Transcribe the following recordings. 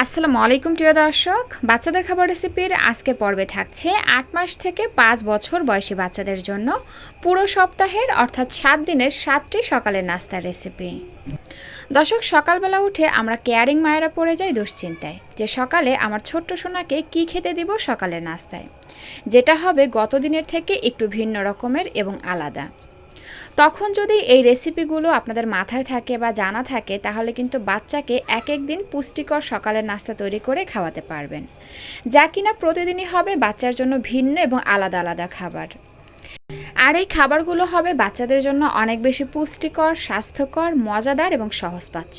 আসসালামু আলাইকুম, প্রিয় দর্শক। বাচ্চাদের খাবার রেসিপির আজকের পর্বে থাকছে আট মাস থেকে পাঁচ বছর বয়সী বাচ্চাদের জন্য পুরো সপ্তাহের, অর্থাৎ সাত দিনের সাতটি সকালের নাস্তার রেসিপি। দর্শক, সকালবেলা উঠে আমরা কেয়ারিং মায়েরা পড়ে যাই দুশ্চিন্তায় যে সকালে আমার ছোট্ট সোনাকে কি খেতে দিব সকালের নাস্তায়। যেটা হবে গত দিনের থেকে একটু ভিন্ন রকমের এবং আলাদা। তখন যদি এই রেসিপিগুলো আপনাদের মাথায় থাকে বা জানা থাকে, তাহলে কিন্তু বাচ্চাকে এক এক দিন পুষ্টিকর সকালের নাস্তা তৈরি করে খাওয়াতে পারবেন। যা কিনা প্রতিদিনই হবে বাচ্চার জন্য ভিন্ন এবং আলাদা আলাদা খাবার। আর এই খাবারগুলো হবে বাচ্চাদের জন্য অনেক বেশি পুষ্টিকর, স্বাস্থ্যকর, মজাদার এবং সহজপাচ্য।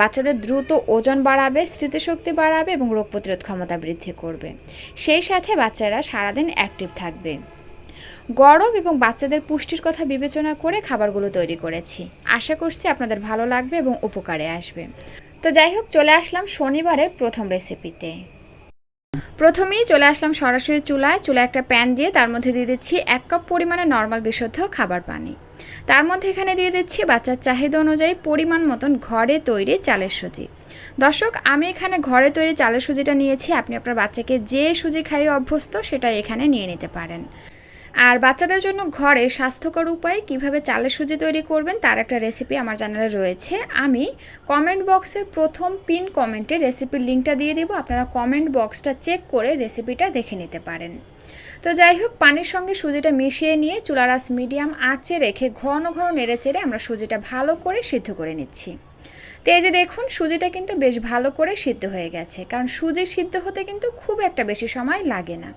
বাচ্চাদের দ্রুত ওজন বাড়াবে, স্মৃতিশক্তি বাড়াবে এবং রোগ প্রতিরোধ ক্ষমতা বৃদ্ধি করবে। সেই সাথে বাচ্চারা সারাদিন অ্যাক্টিভ থাকবে। গরম এবং বাচ্চাদের পুষ্টির কথা বিবেচনা করে খাবারগুলো তৈরি করেছি। আশা করছি আপনাদের ভালো লাগবে এবং উপকারে আসবে। তো যাই হোক, চলে আসলাম শনিবারের প্রথম রেসিপিতে। প্রথমেই চলে আসলাম সরাসরি চুলায়। চুলায় একটা প্যান দিয়ে তার মধ্যে দিয়ে দিচ্ছি এক কাপ পরিমাণে নর্মাল বিশুদ্ধ খাবার পানি। তার মধ্যে এখানে দিয়ে দিচ্ছি বাচ্চার চাহিদা অনুযায়ী পরিমাণ মতন ঘরে তৈরি চালের সুজি। দর্শক, আমি এখানে ঘরে তৈরি চালের সুজিটা নিয়েছি। আপনি আপনার বাচ্চাকে যে সুজি খাইয়ে অভ্যস্ত সেটা এখানে নিয়ে নিতে পারেন। আর বাচ্চাদের জন্য ঘরে স্বাস্থ্যকর উপায়ে কীভাবে চালের সুজি তৈরি করবেন, তার একটা রেসিপি আমার চ্যানেলে রয়েছে। আমি কমেন্ট বক্সের প্রথম পিন কমেন্টে রেসিপির লিঙ্কটা দিয়ে দিব, আপনারা কমেন্ট বক্সটা চেক করে রেসিপিটা দেখে নিতে পারেন। তো যাই হোক, পানির সঙ্গে সুজিটা মিশিয়ে নিয়ে চুলারাস মিডিয়াম আঁচে রেখে ঘন ঘন নেড়ে চেড়ে আমরা সুজিটা ভালো করে সিদ্ধ করে নিচ্ছি। তো এই যে দেখুন, সুজিটা কিন্তু বেশ ভালো করে সিদ্ধ হয়ে গেছে। কারণ সুজি সিদ্ধ হতে কিন্তু খুব একটা বেশি সময় লাগে না।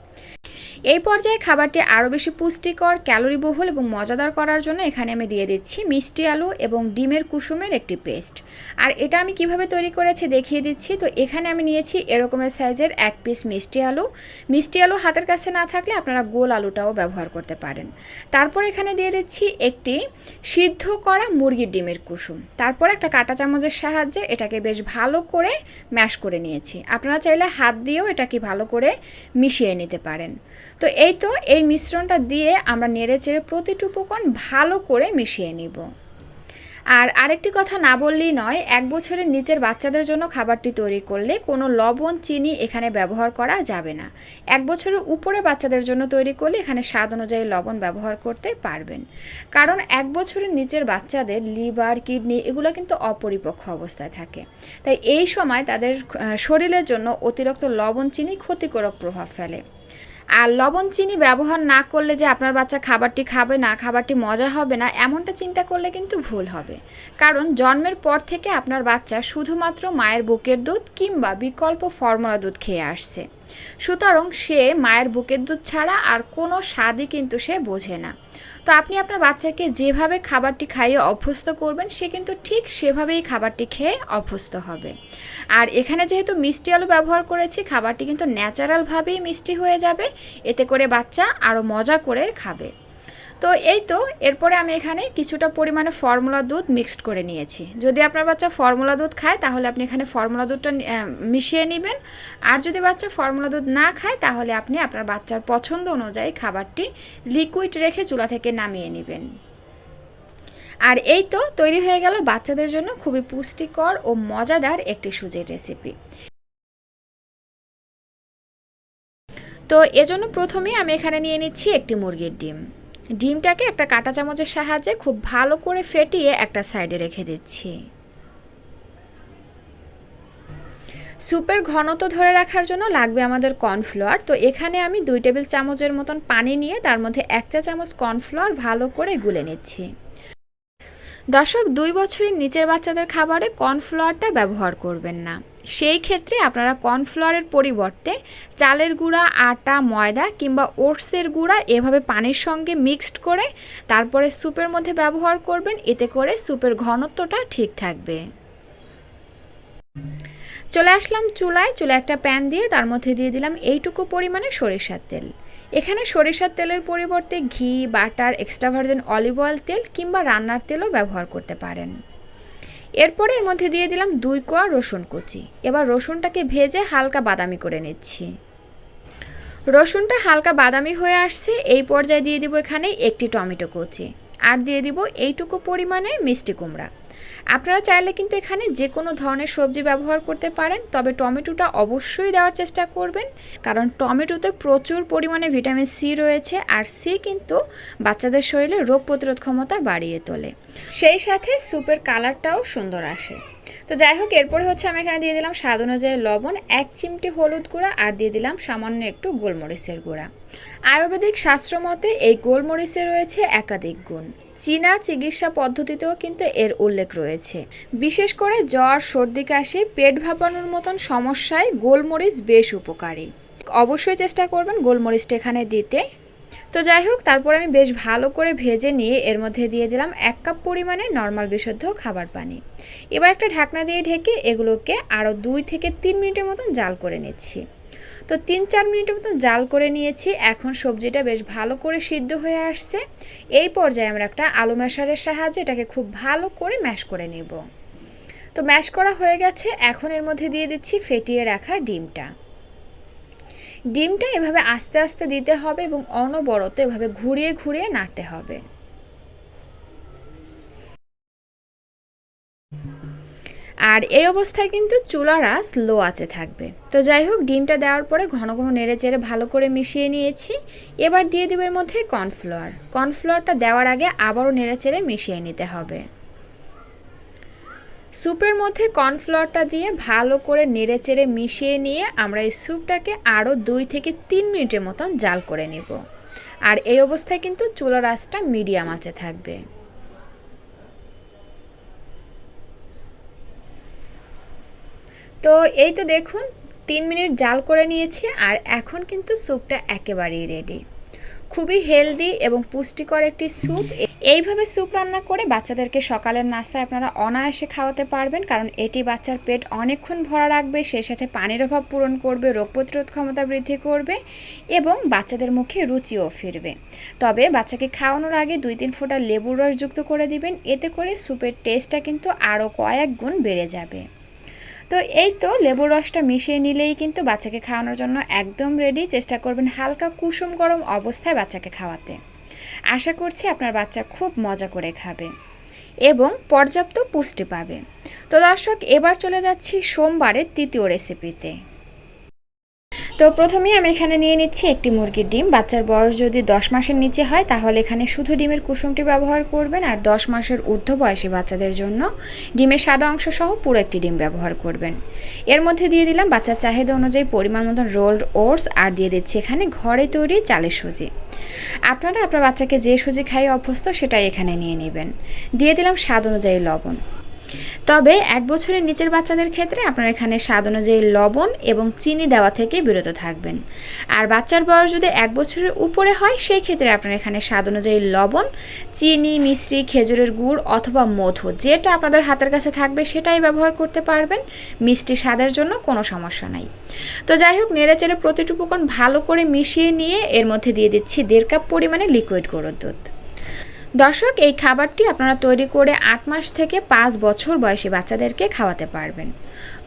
এই পর্যায়ে খাবারটি আরও বেশি পুষ্টিকর, ক্যালোরিবহুল এবং মজাদার করার জন্য এখানে আমি দিয়ে দিচ্ছি মিষ্টি আলু এবং ডিমের কুসুমের একটি পেস্ট। আর এটা আমি কীভাবে তৈরি করেছি দেখিয়ে দিচ্ছি। তো এখানে আমি নিয়েছি এরকমের সাইজের এক পিস মিষ্টি আলু। মিষ্টি আলু হাতের কাছে না থাকলে আপনারা গোল আলুটাও ব্যবহার করতে পারেন। তারপর এখানে দিয়ে দিচ্ছি একটি সিদ্ধ করা মুরগির ডিমের কুসুম। তারপর একটা কাঁটা চামচের সাহায্যে এটাকে বেশ ভালো করে ম্যাশ করে নিয়েছি। আপনারা চাইলে হাত দিয়েও এটাকে ভালো করে মিশিয়ে নিতে পারেন। তো এই তো এই মিশ্রণটা দিয়ে আমরা নেড়ে চেড়ে প্রতিটি উপকরণ ভালো করে মিশিয়ে নিব। আর আরেকটি কথা না বললেই নয়, এক বছরের নিচের বাচ্চাদের জন্য খাবারটি তৈরি করলে কোনো লবণ, চিনি এখানে ব্যবহার করা যাবে না। এক বছরের উপরে বাচ্চাদের জন্য তৈরি করলে এখানে স্বাদ অনুযায়ী লবণ ব্যবহার করতে পারবেন। কারণ এক বছরের নিচের বাচ্চাদের লিভার, কিডনি এগুলো কিন্তু অপরিপক্ষ অবস্থায় থাকে। তাই এই সময় তাদের শরীরের জন্য অতিরিক্ত লবণ, চিনি ক্ষতিকারক প্রভাব ফেলে। আর লবণ চিনি ব্যবহার না করলে যে আপনার বাচ্চা খাবারটি খাবে না, খাবারটি মজা হবে না, এমনটা চিন্তা করলে কিন্তু ভুল হবে। কারণ জন্মের পর থেকে আপনার বাচ্চা শুধুমাত্র মায়ের বুকের দুধ কিংবা বিকল্প ফর্মুলা দুধ খেয়ে আসছে। সুতরাং সে মায়ের বুকের দুধ ছাড়া আর কোনো স্বাদই কিন্তু সে বোঝে না। তো আপনি আপনার বাচ্চাকে যেভাবে খাবারটি খাইয়ে অভ্যস্ত করবেন, সে কিন্তু ঠিক সেভাবেই খাবারটি খেয়ে অভ্যস্ত হবে। আর এখানে যেহেতু মিষ্টি আলু ব্যবহার করেছি, খাবারটি কিন্তু ন্যাচারালভাবেই মিষ্টি হয়ে যাবে। এতে করে বাচ্চা আরও মজা করে খাবে। তো এই তো, এরপরে আমি এখানে কিছুটা পরিমাণে ফর্মুলা দুধ মিক্সড করে নিয়েছি। যদি আপনার বাচ্চা ফর্মুলা দুধ খায়, তাহলে আপনি এখানে ফর্মুলা দুধটা মিশিয়ে নেবেন। আর যদি বাচ্চা ফর্মুলা দুধ না খায়, তাহলে আপনি আপনার বাচ্চার পছন্দ অনুযায়ী খাবারটি লিকুইড রেখে চুলা থেকে নামিয়ে নেবেন। আর এই তো, তৈরি হয়ে গেল বাচ্চাদের জন্য খুবই পুষ্টিকর ও মজাদার একটি সুজির রেসিপি তো এজন্য প্রথমেই আমি এখানে নিয়ে নিচ্ছি একটি মুরগির ডিম। ডিমটাকে একটা কাঁটা চামচের সাহায্যে খুব ভালো করে ফেটিয়ে একটা সাইডে রেখে দিচ্ছি। স্যুপের ঘনত্ব ধরে রাখার জন্য লাগবে আমাদের কর্নফ্লাওয়ার। তো এখানে আমি দুই টেবিল চামচের মতন পানি নিয়ে তার মধ্যে এক চা চামচ কর্নফ্লাওয়ার ভালো করে গুলে নিচ্ছি। দর্শক, দুই বছরের নিচের বাচ্চাদের খাবারে কর্নফ্লাওয়ারটা ব্যবহার করবেন না। সেই ক্ষেত্রে আপনারা কর্নফ্লাওয়ারের পরিবর্তে চালের গুঁড়া, আটা, ময়দা কিংবা ওটসের গুঁড়া এভাবে পানির সঙ্গে মিক্সড করে তারপরে স্যুপের মধ্যে ব্যবহার করবেন। এতে করে স্যুপের ঘনত্বটা ঠিক থাকবে। চলে আসলাম চুলায়। চুলা একটা প্যান দিয়ে তার মধ্যে দিয়ে দিলাম এইটুকু পরিমাণে সরিষার তেল। এখানে সরিষার তেলের পরিবর্তে ঘি, butter, extra virgin olive oil তেল কিংবা রান্নার তেলও ব্যবহার করতে পারেন। এরপরে এর মধ্যে দিয়ে দিলাম দুই কোয়া রসুন কুচি। এবার রসুনটাকে ভেজে হালকা বাদামি করে নিচ্ছি। রসুনটা হালকা বাদামি হয়ে আসছে, এই পর্যায়ে দিয়ে দিব এখানে একটি টমেটো কুচি। আর দিয়ে দিব এইটুকু পরিমাণে মিষ্টি কুমড়া। আপনারা চাইলে কিন্তু এখানে যে কোনো ধরনের সবজি ব্যবহার করতে পারেন, তবে টমেটোটা অবশ্যই দেওয়ার চেষ্টা করবেন। কারণ টমেটোতে প্রচুর পরিমাণে ভিটামিন সি রয়েছে, আর সি কিন্তু বাচ্চাদের শরীরে রোগ প্রতিরোধ ক্ষমতা বাড়িয়ে তোলে। সেই সাথে স্যুপের কালারটাও সুন্দর আসে। তো যাই হোক, এরপরে হচ্ছে আমি এখানে দিয়ে দিলাম স্বাদ অনুযায়ী লবণ, এক চিমটি হলুদ গুঁড়া, আর দিয়ে দিলাম সামান্য একটু গোলমরিচের গুঁড়া। আয়ুর্বেদিক শাস্ত্র মতে এই গোলমরিচে রয়েছে একাধিক গুণ। চীনা চিকিৎসা পদ্ধতিতেও কিন্তু এর উল্লেখ রয়েছে। বিশেষ করে জ্বর, সর্দি, কাশি, পেট ভাপানোর মতন সমস্যায় গোলমরিচ বেশ উপকারী। অবশ্যই চেষ্টা করবেন গোলমরিচটা এখানে দিতে। তো যাই হোক, তারপর আমি বেশ ভালো করে ভেজে নিয়ে এর মধ্যে দিয়ে দিলাম এক কাপ পরিমাণে নর্মাল বিশুদ্ধ খাবার পানি। এবার একটা ঢাকনা দিয়ে ঢেকে এগুলোকে আরও দুই থেকে তিন মিনিটের মতন জাল করে নিচ্ছি। তো তিন চার মিনিটের মতো জাল করে নিয়েছি। এখন সবজিটা বেশ ভালো করে সিদ্ধ হয়ে আসছে। এই পর্যায়ে আমরা একটা আলু ম্যাশারের সাহায্যে এটাকে খুব ভালো করে ম্যাশ করে নেব। তো ম্যাশ করা হয়ে গেছে। এখন এর মধ্যে দিয়ে দিচ্ছি ফেটিয়ে রাখা ডিমটা। ডিমটা এভাবে আস্তে আস্তে দিতে হবে এবং অনবরত এভাবে ঘুরিয়ে ঘুরিয়ে নাড়তে হবে। আর এই অবস্থায় কিন্তু চুলার আঁচ লো থাকবে। তো যাই হোক, ডিমটা দেওয়ার পরে ঘন ঘন নেড়ে চেড়ে ভালো করে মিশিয়ে নিয়েছি। এবার দিয়ে দিব এর মধ্যে কর্নফ্লাওয়ার কর্নফ্লাওয়ারটা দেওয়ার আগে আবারও নেড়ে চেড়ে মিশিয়ে নিতে হবে। স্যুপের মধ্যে কর্নফ্লাওয়ারটা দিয়ে ভালো করে নেড়ে চেড়ে মিশিয়ে নিয়ে আমরা এই স্যুপটাকে আরও দুই থেকে তিন মিনিটের মতন জাল করে নেব। আর এই অবস্থায় কিন্তু চুলার আঁচটা মিডিয়াম আঁচে থাকবে। তো এই তো দেখুন, তিন মিনিট জাল করে নিয়েছি আর এখন কিন্তু স্যুপটা একেবারেই রেডি খুবই হেলদি এবং পুষ্টিকর একটি স্যুপ। এইভাবে স্যুপ রান্না করে বাচ্চাদেরকে সকালের নাস্তায় আপনারা অনায়াসে খাওয়াতে পারবেন কারণ এটি বাচ্চার পেট অনেকক্ষণ ভরা রাখবে সেই সাথে পানির অভাব পূরণ করবে, রোগ প্রতিরোধ ক্ষমতা বৃদ্ধি করবে এবং বাচ্চাদের মুখে রুচিও ফিরবে। তবে বাচ্চাকে খাওয়ানোর আগে দুই তিন ফোঁটা লেবুর রস যুক্ত করে দিবেন, এতে করে স্যুপের টেস্টটা কিন্তু আরও কয়েক গুণ বেড়ে যাবে। তো এই তো লেবুর রসটা মিশিয়ে নিলেই কিন্তু বাচ্চাকে খাওয়ানোর জন্য একদম রেডি চেষ্টা করবেন হালকা কুসুম গরম অবস্থায় বাচ্চাকে খাওয়াতে। আশা করছি আপনার বাচ্চা খুব মজা করে খাবে এবং পর্যাপ্ত পুষ্টি পাবে। তো দর্শক, এবার চলে যাচ্ছি সোমবারের তৃতীয় রেসিপিতে তো প্রথমেই আমি এখানে নিয়ে নিচ্ছি একটি মুরগির ডিম। বাচ্চার বয়স যদি দশ মাসের নিচে হয়, তাহলে এখানে শুধু ডিমের কুসুমটি ব্যবহার করবেন আর দশ মাসের ঊর্ধ্ব বয়সী বাচ্চাদের জন্য ডিমের সাদা অংশ সহ পুরো একটি ডিম ব্যবহার করবেন। এর মধ্যে দিয়ে দিলাম বাচ্চার চাহিদা অনুযায়ী পরিমাণ মতন রোলড ওটস আর দিয়ে দিচ্ছি এখানে ঘরে তৈরি চালের সুজি। আপনারা আপনার বাচ্চাকে যে সুজি খাইয়ে অভ্যস্ত, সেটাই এখানে নিয়ে নেবেন। দিয়ে দিলাম স্বাদ অনুযায়ী লবণ। তবে এক বছরের নিচের বাচ্চাদের ক্ষেত্রে আপনারা এখানে স্বাদ অনুযায়ী লবণ এবং চিনি দেওয়া থেকে বিরত থাকবেন। আর বাচ্চার বয়স যদি এক বছরের উপরে হয়, সেই ক্ষেত্রে আপনারা এখানে স্বাদ অনুযায়ী লবণ, চিনি, মিশ্রি, খেজুরের গুড় অথবা মধু যেটা আপনাদের হাতের কাছে থাকবে সেটাই ব্যবহার করতে পারবেন। মিষ্টি স্বাদের জন্য কোনো সমস্যা নাই। তো যাই হোক নেড়েচেড়ে প্রতিটি উপকরণ ভালো করে মিশিয়ে নিয়ে এর মধ্যে দিয়ে দিচ্ছি দেড় কাপ পরিমাণে লিকুইড গরুর দুধ। দর্শক, এই খাবারটি আপনারা তৈরি করে আট মাস থেকে পাঁচ বছর বয়সী বাচ্চাদেরকে খাওয়াতে পারবেন।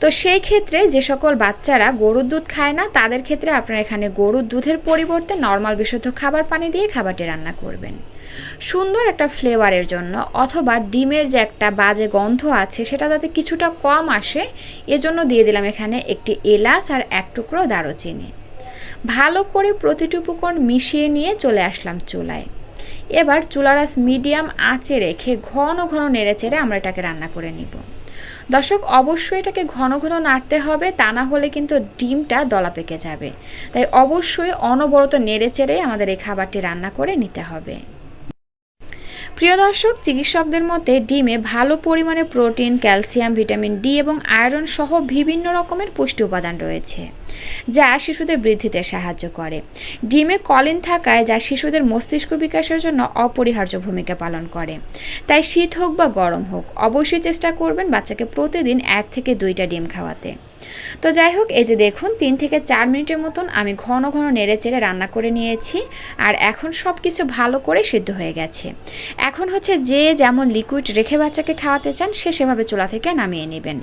তো সেই ক্ষেত্রে যে সকল বাচ্চারা গরুর দুধ খায় না, তাদের ক্ষেত্রে আপনারা এখানে গরুর দুধের পরিবর্তে নর্মাল বিশুদ্ধ খাবার পানি দিয়ে খাবারটি রান্না করবেন। সুন্দর একটা ফ্লেভারের জন্য অথবা ডিমের যে একটা বাজে গন্ধ আছে, সেটা যাতে কিছুটা কম আসে, এজন্য দিয়ে দিলাম এখানে একটি এলাচ আর এক টুকরো দারুচিনি। ভালো করে প্রতিটি উপকরণ মিশিয়ে নিয়ে চলে আসলাম চুলায়। এবার চুলারাস মিডিয়াম আঁচে রেখে ঘন ঘন নেড়ে চেড়ে আমরা এটাকে রান্না করে নিব। দর্শক, অবশ্যই এটাকে ঘন ঘন নাড়তে হবে, তা না হলে কিন্তু ডিমটা দলা পেকে যাবে। তাই অবশ্যই অনবরত নেড়ে চেড়ে আমাদের এই খাবারটি রান্না করে নিতে হবে। প্রিয় দর্শক, চিকিৎসকদের মতে ডিমে ভালো পরিমাণে প্রোটিন, ক্যালসিয়াম, ভিটামিন ডি এবং আয়রন সহ বিভিন্ন রকমের পুষ্টি উপাদান রয়েছে। যা শিশুদের বৃদ্ধিতে সাহায্য করে। ডিমে কলিন থাকায় যা শিশুদের মস্তিষ্ক বিকাশের জন্য অপরিহার্য ভূমিকা পালন করে। তাই শীত হোক বা গরম হোক, অবশ্যই চেষ্টা করবেন বাচ্চাকে প্রতিদিন এক থেকে দুইটা ডিম খাওয়াতে। তো যাই হোক এই যে দেখুন, তিন থেকে চার মিনিটের মতন আমি ঘন ঘন নেড়ে চেড়ে রান্না করে নিয়েছি, আর এখন সব কিছু ভালো করে সিদ্ধ হয়ে গেছে। এখন হচ্ছে যে যেমন লিকুইড রেখে বাচ্চাকে খাওয়াতে চান, সে সেভাবে চুলা থেকে নামিয়ে নেবেন।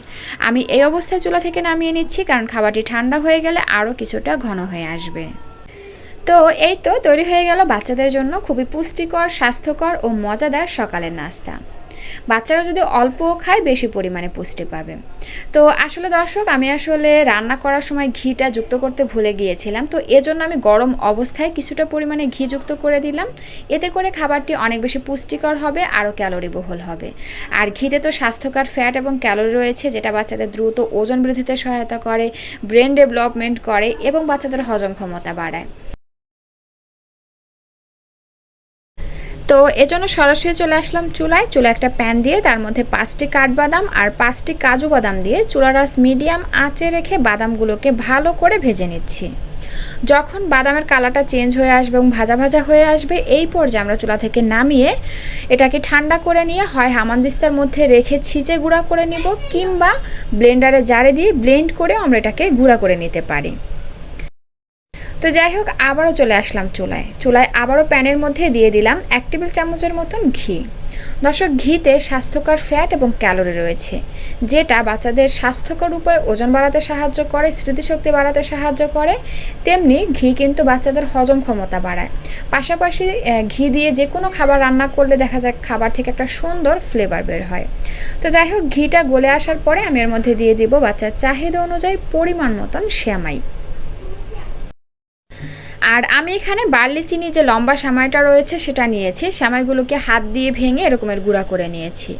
আমি এই অবস্থায় চুলা থেকে নামিয়ে নিচ্ছি, কারণ খাবারটি ঠান্ডা হয়ে গেলে আরও কিছুটা ঘন হয়ে আসবে। তো এই তো তৈরি হয়ে গেল বাচ্চাদের জন্য খুবই পুষ্টিকর, স্বাস্থ্যকর ও মজাদার সকালের নাস্তা। বাচ্চারা যদি অল্প খায়, বেশি পরিমাণে পুষ্টি পাবে। তো আসলে দর্শক, আমি আসলে রান্না করার সময় ঘিটা যুক্ত করতে ভুলে গিয়েছিলাম। তো এজন্য আমি গরম অবস্থায় কিছুটা পরিমাণে ঘি যুক্ত করে দিলাম। এতে করে খাবারটি অনেক বেশি পুষ্টিকর হবে, আরও ক্যালোরি বহুল হবে। আর ঘিতে তো স্বাস্থ্যকর ফ্যাট এবং ক্যালোরি রয়েছে, যেটা বাচ্চাদের দ্রুত ওজন বৃদ্ধিতে সহায়তা করে, ব্রেন ডেভেলপমেন্ট করে এবং বাচ্চাদের হজম ক্ষমতা বাড়ায়। তো এজন্য সরাসরি চলে আসলাম চুলায়। চুলা একটা প্যান দিয়ে তার মধ্যে পাঁচটি কাঠবাদাম আর পাঁচটি কাজু বাদাম দিয়ে চুলার রাস মিডিয়াম আঁচে রেখে বাদামগুলোকে ভালো করে ভেজে নিচ্ছি। যখন বাদামের কালারটা চেঞ্জ হয়ে আসবে এবং ভাজা ভাজা হয়ে আসবে, এই পর্যায়ে আমরা চুলা থেকে নামিয়ে এটাকে ঠান্ডা করে নিয়ে হয় হামানদিস্তার মধ্যে রেখে ছিঁচে গুঁড়া করে নিব কিংবা ব্লেন্ডারে জারে দিয়ে ব্লেন্ড করে আমরা এটাকে গুঁড়া করে নিতে পারি। তো যাই হোক, আবারও চলে আসলাম চুলায়। চুলায় আবারও প্যানের মধ্যে দিয়ে দিলাম এক টেবিল চামচের মতন ঘি। দর্শক, ঘিতে স্বাস্থ্যকর ফ্যাট এবং ক্যালোরি রয়েছে, যেটা বাচ্চাদের স্বাস্থ্যকর উপায়ে ওজন বাড়াতে সাহায্য করে, স্মৃতিশক্তি বাড়াতে সাহায্য করে। তেমনি ঘি কিন্তু বাচ্চাদের হজম ক্ষমতা বাড়ায়। পাশাপাশি ঘি দিয়ে যে কোনো খাবার রান্না করলে দেখা যায় খাবার থেকে একটা সুন্দর ফ্লেভার বের হয়। তো যাই হোক, ঘিটা গলে আসার পরে আমি এর মধ্যে দিয়ে দিব বাচ্চার চাহিদা অনুযায়ী পরিমাণ মতন শ্যামাই আর আমি এখানে বার্লি চিনি যে লম্বা সামাইটা রয়েছে সেটা নিয়েছি, সামাইগুলোকে হাত দিয়ে ভেঙে এরকমের গুঁড়া করে নিয়েছি।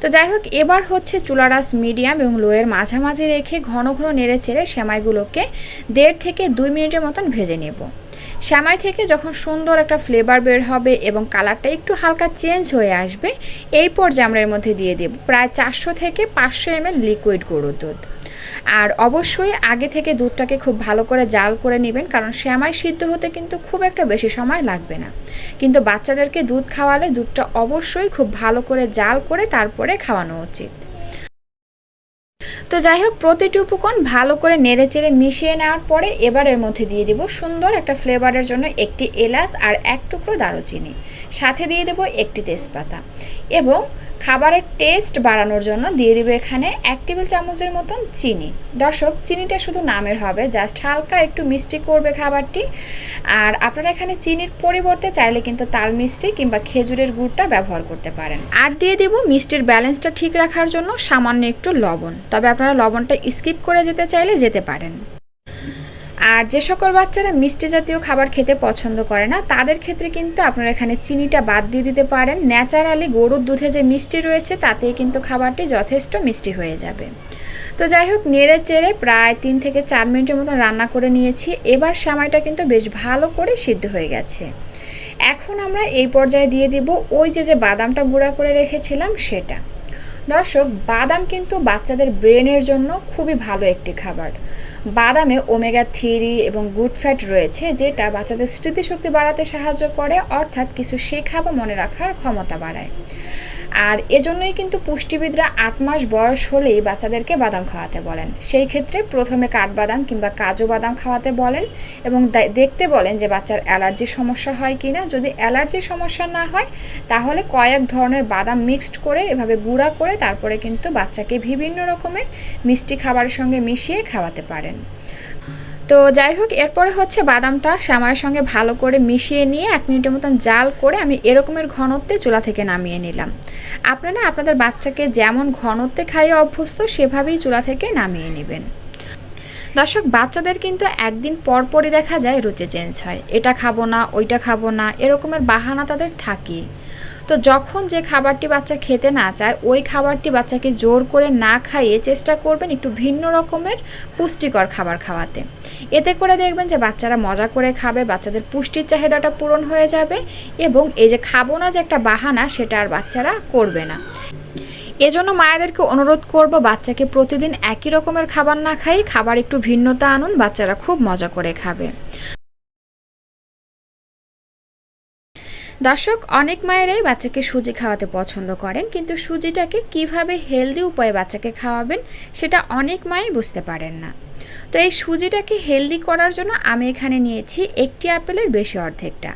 তো যাই হোক, এবার হচ্ছে চুলারাস মিডিয়াম এবং লোয়ের মাঝামাঝি রেখে ঘন ঘন নেড়ে চেড়ে সেমাইগুলোকে দেড় থেকে দুই মিনিটের মতন ভেজে নেব। শ্যামাই থেকে যখন সুন্দর একটা ফ্লেভার বের হবে এবং কালারটা একটু হালকা চেঞ্জ হয়ে আসবে, এই পর্যায়ে আমরা এর মধ্যে দিয়ে দেব প্রায় চারশো থেকে পাঁচশো এম লিকুইড গরুর দুধ। আর অবশ্যই আগে থেকে দুধটাকে খুব ভালো করে জাল করে নেবেন, কারণ শ্যামাই সিদ্ধ হতে কিন্তু খুব একটা বেশি সময় লাগবে না। কিন্তু বাচ্চাদেরকে দুধ খাওয়ালে দুধটা অবশ্যই খুব ভালো করে জাল করে তারপরে খাওয়ানো উচিত। তো যাই হোক প্রতিটি উপকরণ ভালো করে নেড়ে চেড়ে মিশিয়ে নেওয়ার পরে এবার এর মধ্যে দিয়ে দিব সুন্দর একটা ফ্লেভারের জন্য একটি এলাচ আর এক টুকরো দারুচিনি। সাথে দিয়ে দেব একটি তেজপাতা এবং খাবারের টেস্ট বাড়ানোর জন্য দিয়ে দিব এখানে এক টেবিল চামচের মতন চিনি। দর্শক, চিনিটা শুধু নামের হবে, জাস্ট হালকা একটু মিষ্টি করবে খাবারটি। আর আপনারা এখানে চিনির পরিবর্তে চাইলে কিন্তু তাল মিষ্টি কিংবা খেজুরের গুড়টা ব্যবহার করতে পারেন। আর দিয়ে দিব মিষ্টির ব্যালেন্সটা ঠিক রাখার জন্য সামান্য একটু লবণ। তবে আপনারা লবণটা স্কিপ করে যেতে চাইলে যেতে পারেন। আর যে সকল বাচ্চারা মিষ্টি জাতীয় খাবার খেতে পছন্দ করে না, তাদের ক্ষেত্রে কিন্তু আপনারা এখানে চিনিটা বাদ দিয়ে দিতে পারেন। ন্যাচারালি গরুর দুধে যে মিষ্টি রয়েছে, তাতেই কিন্তু খাবারটি যথেষ্ট মিষ্টি হয়ে যাবে। তো যাই হোক, নেড়ে চেড়ে প্রায় তিন থেকে চার মিনিটের মতো রান্না করে নিয়েছি। এবার সামাইটা কিন্তু বেশ ভালো করে সিদ্ধ হয়ে গেছে। এখন আমরা এই পর্যায়ে দিয়ে দিব ওই যে যে বাদামটা গুঁড়া করে রেখেছিলাম, সেটা। দর্শক, বাদাম কিন্তু বাচ্চাদের ব্রেনের জন্য খুবই ভালো একটি খাবার। বাদামে ওমেগা থ্রি এবং গুড ফ্যাট রয়েছে, যেটা বাচ্চাদের স্মৃতিশক্তি বাড়াতে সাহায্য করে, অর্থাৎ কিছু শেখা বা মনে রাখার ক্ষমতা বাড়ায়। আর এজন্যই কিন্তু পুষ্টিবিদরা আট মাস বয়স হলেই বাচ্চাদেরকে বাদাম খাওয়াতে বলেন। সেই ক্ষেত্রে প্রথমে কাঠবাদাম কিংবা কাজু বাদাম খাওয়াতে বলেন এবং দেখতে বলেন যে বাচ্চার অ্যালার্জির সমস্যা হয় কি না যদি অ্যালার্জির সমস্যা না হয়, তাহলে কয়েক ধরনের বাদাম মিক্সড করে, এভাবে গুঁড়া করে তারপরে কিন্তু বাচ্চাকে বিভিন্ন রকমের মিষ্টি খাবারের সঙ্গে মিশিয়ে খাওয়াতে পারেন। তো যাই হোক, এরপরে হচ্ছে বাদামটা শ্যামায়ের সঙ্গে ভালো করে মিশিয়ে নিয়ে এক মিনিটের মতন জাল করে আমি এরকমের ঘনত্বে চুলা থেকে নামিয়ে নিলাম। আপনারা আপনাদের বাচ্চাকে যেমন ঘনত্বে খাইয়ে অভ্যস্ত, সেভাবেই চুলা থেকে নামিয়ে নেবেন। দর্শক, বাচ্চাদের কিন্তু একদিন পরপরই দেখা যায় রুচি চেঞ্জ হয়। এটা খাব না, ওইটা খাব না, এরকমের বাহানা তাদের থাকে তো যখন যে খাবারটি বাচ্চা খেতে না চায়, ওই খাবারটি বাচ্চাকে জোর করে না খাইয়ে চেষ্টা করবেন একটু ভিন্ন রকমের পুষ্টিকর খাবার খাওয়াতে। এতে করে দেখবেন যে বাচ্চারা মজা করে খাবে, বাচ্চাদের পুষ্টির চাহিদাটা পূরণ হয়ে যাবে এবং এই যে খাব না যে একটা বাহানা, সেটা আর বাচ্চারা করবে না। এজন্য মায়েদেরকে অনুরোধ করব, বাচ্চাকে প্রতিদিন একই রকমের খাবার না খাই খাবার একটু ভিন্নতা আনুন, বাচ্চারা খুব মজা করে খাবে। দর্শক, অনেক মায়েরাই বাচ্চাকে সুজি খাওয়াতে পছন্দ করেন, কিন্তু সুজিটাকে কীভাবে হেলদি উপায়ে বাচ্চাকে খাওয়াবেন সেটা অনেক মাই বুঝতে পারেন না। তো এই সুজিটাকে হেলদি করার জন্য আমি এখানে নিয়েছি একটি আপেলের বেশি অর্ধেকটা।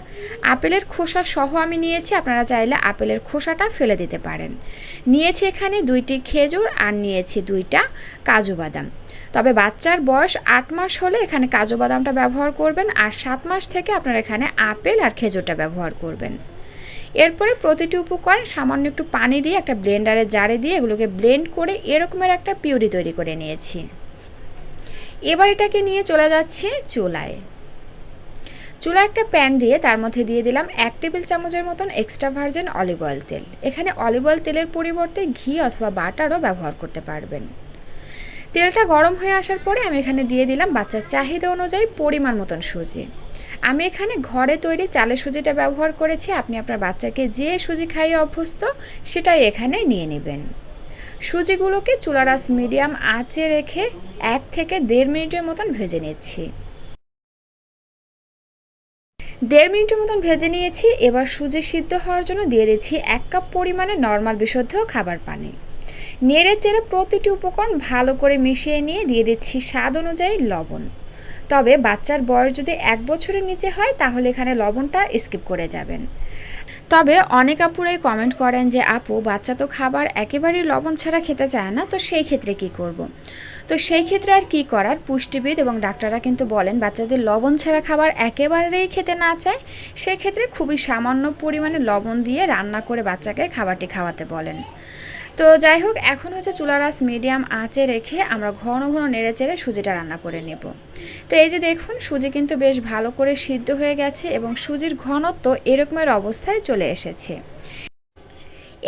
আপেলের খোসা সহ আমি নিয়েছি, আপনারা চাইলে আপেলের খোসাটা ফেলে দিতে পারেন। নিয়েছি এখানে দুইটি খেজুর আর নিয়েছি দুইটা কাজু বাদাম। তবে বাচ্চার বয়স আট মাস হলে এখানে কাজু বাদামটা ব্যবহার করবেন আর সাত মাস থেকে আপনারা এখানে আপেল আর খেজুরটা ব্যবহার করবেন। এরপরে প্রতিটি উপকরণ সামান্য একটু পানি দিয়ে একটা ব্লেন্ডারে জারে দিয়ে এগুলোকে ব্লেন্ড করে এরকমের একটা পিউরি তৈরি করে নিয়েছি। এবার এটাকে নিয়ে চলে যাচ্ছে চুলায়। চুলা একটা প্যান দিয়ে তার মধ্যে দিয়ে দিলাম এক টেবিল চামচের মতন এক্সট্রা ভার্জিন অলিভ অয়েল তেল। এখানে অলিভ অয়েল তেলের পরিবর্তে ঘি অথবা বাটারও ব্যবহার করতে পারবেন। তেলটা গরম হয়ে আসার পরে আমি এখানে দিয়ে দিলাম বাচ্চার চাহিদা অনুযায়ী পরিমাণ মতন সুজি। আমি এখানে ঘরে তৈরি চালের সুজিটা ব্যবহার করেছি, আপনি আপনার বাচ্চাকে যে সুজি খাইয়ে অভ্যস্ত সেটাই এখানে নিয়ে নেবেন। সুজিগুলোকে চুলারাস মিডিয়াম আঁচে রেখে এক থেকে দেড় মিনিটের মতন ভেজে নিচ্ছি। দেড় মিনিটের মতন ভেজে নিয়েছি, এবার সুজি সিদ্ধ হওয়ার জন্য দিয়ে দিচ্ছি এক কাপ পরিমাণে নর্মাল বিশুদ্ধ খাবার পানি। নেড়ে চেড়ে প্রতিটি উপকরণ ভালো করে মিশিয়ে নিয়ে দিয়ে দিচ্ছি স্বাদ অনুযায়ী লবণ। তবে বাচ্চার বয়স যদি এক বছরের নিচে হয়, তাহলে এখানে লবণটা স্কিপ করে যাবেন। তবে অনেক আপুরাই কমেন্ট করেন যে, আপু, বাচ্চা তো খাবার একেবারেই লবণ ছাড়া খেতে চায় না, তো সেই ক্ষেত্রে কি করব। তো সেই ক্ষেত্রে আর কি করার? পুষ্টিবিদ এবং ডাক্তাররা কিন্তু বলেন, বাচ্চাদের লবণ ছাড়া খাবার একেবারেই খেতে না চায়। সেক্ষেত্রে খুবই সামান্য পরিমাণে লবণ দিয়ে রান্না করে বাচ্চাকে খাবারটি খাওয়াতে বলেন। তো যাই হোক, এখন হচ্ছে চুলারাস মিডিয়াম আঁচে রেখে আমরা ঘন ঘন নেড়ে চেড়ে সুজিটা রান্না করে নেব। তো এই যে দেখুন, সুজি কিন্তু বেশ ভালো করে সিদ্ধ হয়ে গেছে এবং সুজির ঘনত্ব এরকমের অবস্থায় চলে এসেছে।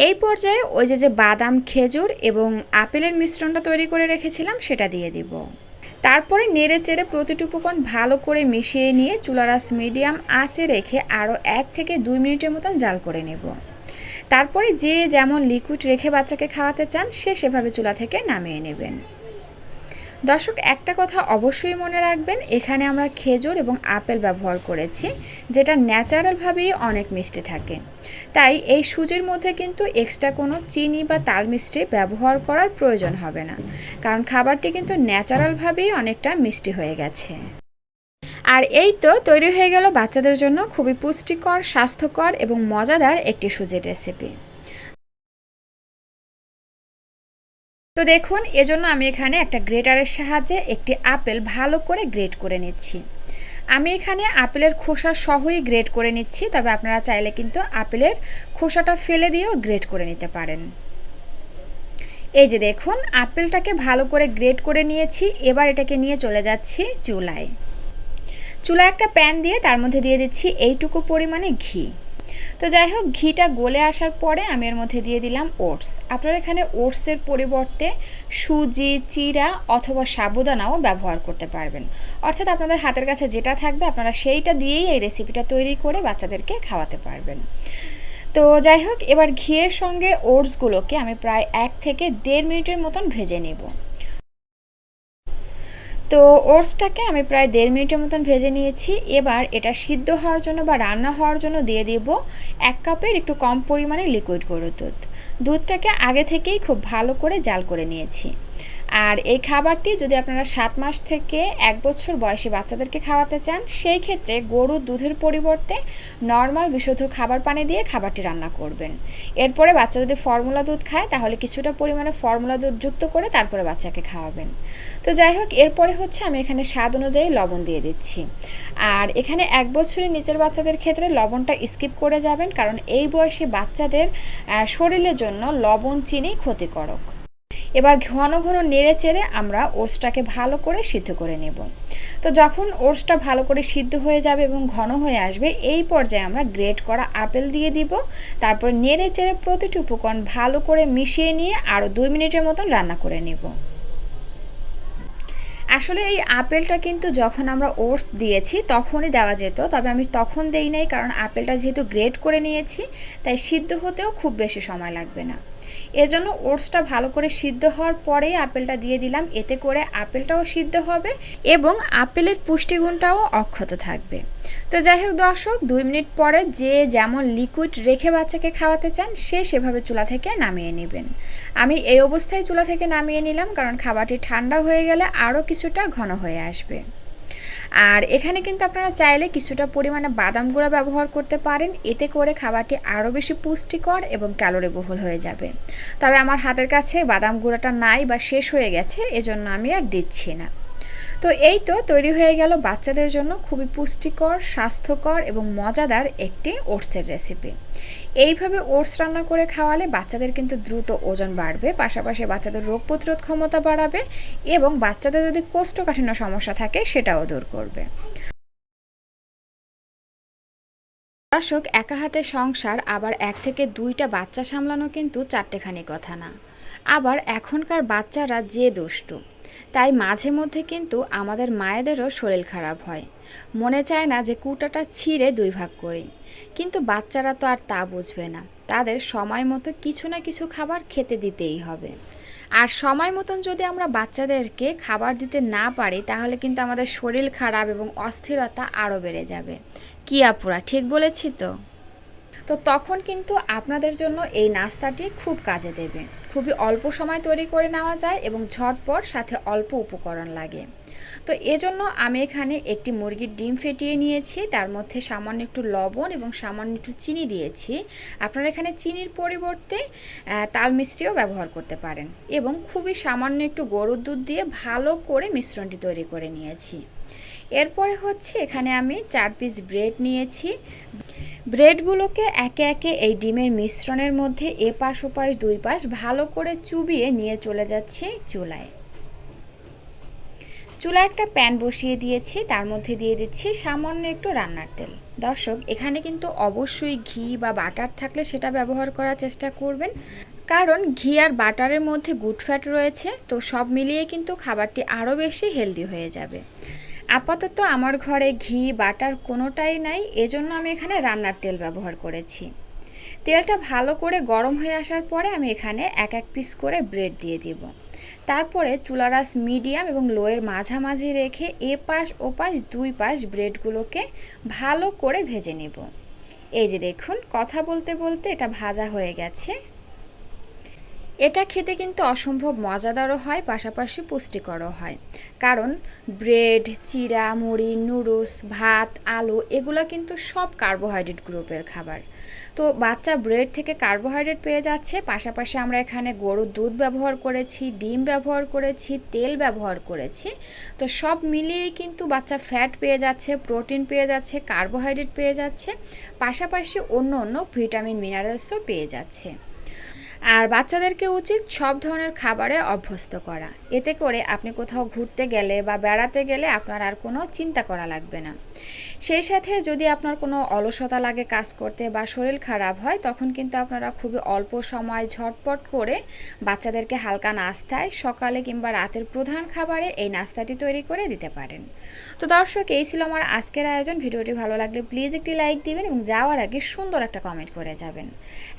এই পর্যায়ে ওই যে যে বাদাম, খেজুর এবং আপেলের মিশ্রণটা তৈরি করে রেখেছিলাম, সেটা দিয়ে দিব। তারপরে নেড়ে চেড়ে প্রতিটি উপকরণ ভালো করে মিশিয়ে নিয়ে চুলারাস মিডিয়াম আঁচে রেখে আরও এক থেকে দুই মিনিটের মতন জাল করে নেব। তারপরে যে যেমন লিকুইড রেখে বাচ্চাকে খাওয়াতে চান, সে সেভাবে চুলা থেকে নামিয়ে নেবেন। দর্শক, একটা কথা অবশ্যই মনে রাখবেন, এখানে আমরা খেজুর এবং আপেল ব্যবহার করেছি, যেটা ন্যাচারালভাবেই অনেক মিষ্টি থাকে। তাই এই সুজির মধ্যে কিন্তু এক্সট্রা কোনো চিনি বা তাল মিষ্টি ব্যবহার করার প্রয়োজন হবে না, কারণ খাবারটি কিন্তু ন্যাচারালভাবেই অনেকটা মিষ্টি হয়ে গেছে। আর এই তো তৈরি হয়ে গেল বাচ্চাদের জন্য খুবই পুষ্টিকর, স্বাস্থ্যকর এবং মজাদার একটি সুজির রেসিপি তো দেখুন, এজন্য আমি এখানে একটা গ্রেটারের সাহায্যে একটি আপেল ভালো করে গ্রেট করে নিচ্ছি। আমি এখানে আপেলের খোসা সহই গ্রেট করে নিচ্ছি, তবে আপনারা চাইলে কিন্তু আপেলের খোসাটা ফেলে দিয়েও গ্রেট করে নিতে পারেন। এই যে দেখুন, আপেলটাকে ভালো করে গ্রেট করে নিয়েছি, এবার এটাকে নিয়ে চলে যাচ্ছি চুলায়। চুলা একটা প্যান দিয়ে তার মধ্যে দিয়ে দিচ্ছি এইটুকু পরিমাণে ঘি। তো যাই হোক, ঘিটা গলে আসার পরে আমি এর মধ্যে দিয়ে দিলাম ওটস। আপনারা এখানে ওটসের পরিবর্তে সুজি, চিরা অথবা সাবুদানাও ব্যবহার করতে পারবেন। অর্থাৎ আপনাদের হাতের কাছে যেটা থাকবে, আপনারা সেইটা দিয়েই এই রেসিপিটা তৈরি করে বাচ্চাদেরকে খাওয়াতে পারবেন। তো যাই হোক, এবার ঘিয়ের সঙ্গে ওটসগুলোকে আমি প্রায় এক থেকে দেড় মিনিটের মতন ভেজে নেব। তো ওটসটাকে আমি প্রায় দেড় মিনিটের মতন ভেজে নিয়েছি। এবার এটা সিদ্ধ হওয়ার জন্য বা রান্না হওয়ার জন্য দিয়ে দেব এক কাপের একটু কম পরিমাণে লিকুইড গরুর দুধ। দুধটাকে আগে থেকেই খুব ভালো করে জাল করে নিয়েছি। আর এই খাবারটি যদি আপনারা সাত মাস থেকে এক বছর বয়সী বাচ্চাদেরকে খাওয়াতে চান, সেই ক্ষেত্রে গরুর দুধের পরিবর্তে নর্মাল বিশুদ্ধ খাবার পানি দিয়ে খাবারটি রান্না করবেন। এরপরে বাচ্চা যদি ফর্মুলা দুধ খায়, তাহলে কিছুটা পরিমাণে ফর্মুলা দুধ যুক্ত করে তারপরে বাচ্চাকে খাওয়াবেন। তো যাই হোক, এরপরে হচ্ছে আমি এখানে স্বাদ অনুযায়ী লবণ দিয়ে দিচ্ছি। আর এখানে এক বছরের নিচের বাচ্চাদের ক্ষেত্রে লবণটা স্কিপ করে যাবেন, কারণ এই বয়সী বাচ্চাদের শরীরের জন্য লবণ চিনি ক্ষতিকারক। এবার ঘন ঘন নেড়ে চেড়ে আমরা ওটসটাকে ভালো করে সিদ্ধ করে নেব। তো যখন ওটসটা ভালো করে সিদ্ধ হয়ে যাবে এবং ঘন হয়ে আসবে, এই পর্যায়ে আমরা গ্রেট করা আপেল দিয়ে দিব। তারপর নেড়ে চেড়ে প্রতিটি উপকরণ ভালো করে মিশিয়ে নিয়ে আরও দুই মিনিটের মতন রান্না করে নেব। আসলে এই আপেলটা কিন্তু যখন আমরা ওটস দিয়েছি, তখনই দেওয়া যেত, তবে আমি তখন দেই নাই কারণ আপেলটা যেহেতু গ্রেট করে নিয়েছি, তাই সিদ্ধ হতেও খুব বেশি সময় লাগবে না। এজন্য ওটসটা ভালো করে সিদ্ধ হওয়ার পরেই আপেলটা দিয়ে দিলাম। এতে করে আপেলটাও সিদ্ধ হবে এবং আপেলের পুষ্টিগুণটাও অক্ষত থাকবে। তো যাই হোক দর্শক, দুই মিনিট পরে যে যেমন লিকুইড রেখে বাচ্চাকে খাওয়াতে চান, সে সেভাবে চুলা থেকে নামিয়ে নেবেন। আমি এই অবস্থায় চুলা থেকে নামিয়ে নিলাম, কারণ খাবারটি ঠান্ডা হয়ে গেলে আরও কিছুটা ঘন হয়ে আসবে। আর এখানে কিন্তু আপনারা চাইলে কিছুটা পরিমাণে বাদাম গুঁড়া ব্যবহার করতে পারেন। এতে করে খাবারটি আরও বেশি পুষ্টিকর এবং ক্যালোরি বহুল হয়ে যাবে। তবে আমার হাতের কাছে বাদাম গুঁড়াটা নাই বা শেষ হয়ে গেছে, এজন্য আমি আর দিচ্ছি না। তো এই তো তৈরি হয়ে গেল বাচ্চাদের জন্য খুবই পুষ্টিকর, স্বাস্থ্যকর এবং মজাদার একটি ওটসের রেসিপি এইভাবে ওটস রান্না করে খাওয়ালে বাচ্চাদের কিন্তু দ্রুত ওজন বাড়বে, পাশাপাশি বাচ্চাদের রোগ প্রতিরোধ ক্ষমতা বাড়াবে এবং বাচ্চাদের যদি কোষ্ঠকাঠিন্য সমস্যা থাকে সেটাও দূর করবে। দর্শক, একা হাতে সংসার, আবার এক থেকে দুইটা বাচ্চা সামলানো কিন্তু চারটেখানি কথা না। আবার এখনকার বাচ্চারা যে দুষ্টু। তাই মাঝে মধ্যে কিন্তু আমাদের মায়েদেরও শরীর খারাপ হয়। মনে চায় না যে কুটাটা ছিঁড়ে দুই ভাগ করি। কিন্তু বাচ্চারা তো আর তা বুঝবে না। তাদের সময় মতো কিছু না কিছু খাবার খেতে দিতেই হবে। আর সময় মতন যদি আমরা বাচ্চাদেরকে খাবার দিতে না পারি, তাহলে কিন্তু আমাদের শরীর খারাপ এবং অস্থিরতা আরও বেড়ে যাবে। কি আপুরা, ঠিক বলেছি তো? তো তখন কিন্তু আপনাদের জন্য এই নাস্তাটি খুব কাজে দেবে। খুবই অল্প সময় তৈরি করে নেওয়া যায় এবং ঝটপট সাথে অল্প উপকরণ লাগে। তো এজন্য আমি এখানে একটি মুরগির ডিম ফেটিয়ে নিয়েছি, তার মধ্যে সামান্য একটু লবণ এবং সামান্য একটু চিনি দিয়েছি। আপনারা এখানে চিনির পরিবর্তে তাল মিশ্রিও ব্যবহার করতে পারেন এবং খুবই সামান্য একটু গরুর দুধ দিয়ে ভালো করে মিশ্রণটি তৈরি করে নিয়েছি। এরপরে হচ্ছে এখানে আমি চার পিস ব্রেড নিয়েছি। ব্রেডগুলোকে একে একে এই ডিমের মিশ্রণের মধ্যে এপাশ ওপাশ, দুই পাশ ভালো করে চুবিয়ে নিয়ে চলে যাচ্ছি চুলায়। চুলায় একটা প্যান বসিয়ে দিয়েছি, তার মধ্যে দিয়ে দিচ্ছি সামান্য একটু রান্নার তেল। দর্শক, এখানে কিন্তু অবশ্যই ঘি বা বাটার থাকলে সেটা ব্যবহার করার চেষ্টা করবেন। কারণ ঘি আর বাটারের মধ্যে গুড ফ্যাট রয়েছে, তো সব মিলিয়ে কিন্তু খাবারটি আরও বেশি হেলদি হয়ে যাবে। আপাতত আমার ঘরে ঘি, বাটার কোনোটাই নাই, এজন্য আমি এখানে রান্নার তেল ব্যবহার করেছি। তেলটা ভালো করে গরম হয়ে আসার পরে আমি এখানে এক এক পিস করে ব্রেড দিয়ে দিব। তারপরে চুলারাস মিডিয়াম এবং লোয়ের মাঝামাঝি রেখে এ পাশ, ও পাশ, দুই পাশ ব্রেডগুলোকে ভালো করে ভেজে নেব। এই যে দেখুন, কথা বলতে বলতে এটা ভাজা হয়ে গেছে। এটা খেতে কিন্তু অসম্ভব মজাদারও হয়, পাশাপাশি পুষ্টিকরও হয়। কারণ ব্রেড, চিরা, মুড়ি, নুডলস, ভাত, আলু এগুলো কিন্তু সব কার্বোহাইড্রেট গ্রুপের খাবার। তো বাচ্চা ব্রেড থেকে কার্বোহাইড্রেট পেয়ে যাচ্ছে, পাশাপাশি আমরা এখানে গরুর দুধ ব্যবহার করেছি, ডিম ব্যবহার করেছি, তেল ব্যবহার করেছি। তো সব মিলিয়েই কিন্তু বাচ্চা ফ্যাট পেয়ে যাচ্ছে, প্রোটিন পেয়ে যাচ্ছে, কার্বোহাইড্রেট পেয়ে যাচ্ছে, পাশাপাশি অন্য অন্য ভিটামিন, মিনারেলসও পেয়ে যাচ্ছে। আর বাচ্চাদেরকে উচিত সব ধরনের খাবারে অভ্যস্ত করা। এতে করে আপনি কোথাও ঘুরতে গেলে বা বেড়াতে গেলে আপনার আর কোনো চিন্তা করা লাগবে না। সেই সাথে যদি আপনার কোনো অলসতা লাগে কাজ করতে বা শরীর খারাপ হয়, তখন কিন্তু আপনারা খুবই অল্প সময় ঝটপট করে বাচ্চাদেরকে হালকা নাস্তায় সকালে কিংবা রাতের প্রধান খাবারে এই নাস্তাটি তৈরি করে দিতে পারেন। তো দর্শক, এই ছিল আমার আজকের আয়োজন। ভিডিওটি ভালো লাগলে প্লিজ একটি লাইক দিবেন এবং যাওয়ার আগে সুন্দর একটা কমেন্ট করে যাবেন।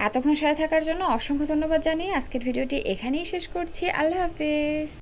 এতক্ষণ সাথে থাকার জন্য অসংখ্য ধন্যবাদ জানিয়ে আজকের ভিডিওটি এখানেই শেষ করছি। আল্লাহ হাফিজ।